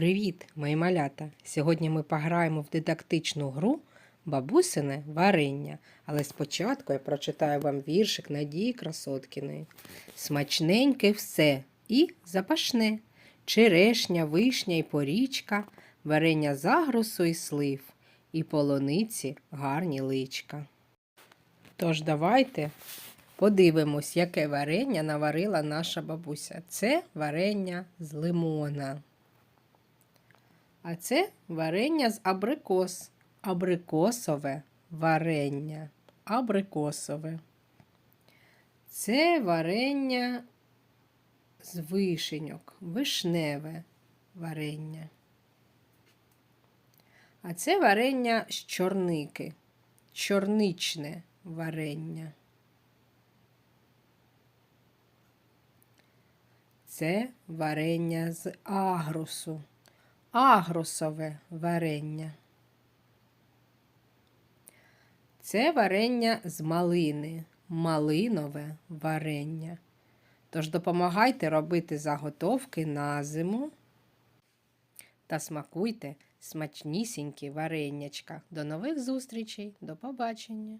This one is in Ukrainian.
Привіт, мої малята! Сьогодні ми пограємо в дидактичну гру бабусине варення. Але спочатку я прочитаю вам віршик Надії Красоткіної. Смачненьке все і запашне. Черешня, вишня і порічка, варення загрусу і слив, і полониці гарні личка. Тож давайте подивимось, яке варення наварила наша бабуся. Це варення з лимона. А це варення з абрикос. Абрикосове варення. Абрикосове. Це варення з вишеньок. Вишневе варення. А це варення з чорники. Чорничне варення. Це варення з агрусу агросове варення. Це варення з малини, малинове варення. Тож допомагайте робити заготовки на зиму та смакуйте смачнісінькі варенячка. До нових зустрічей, до побачення!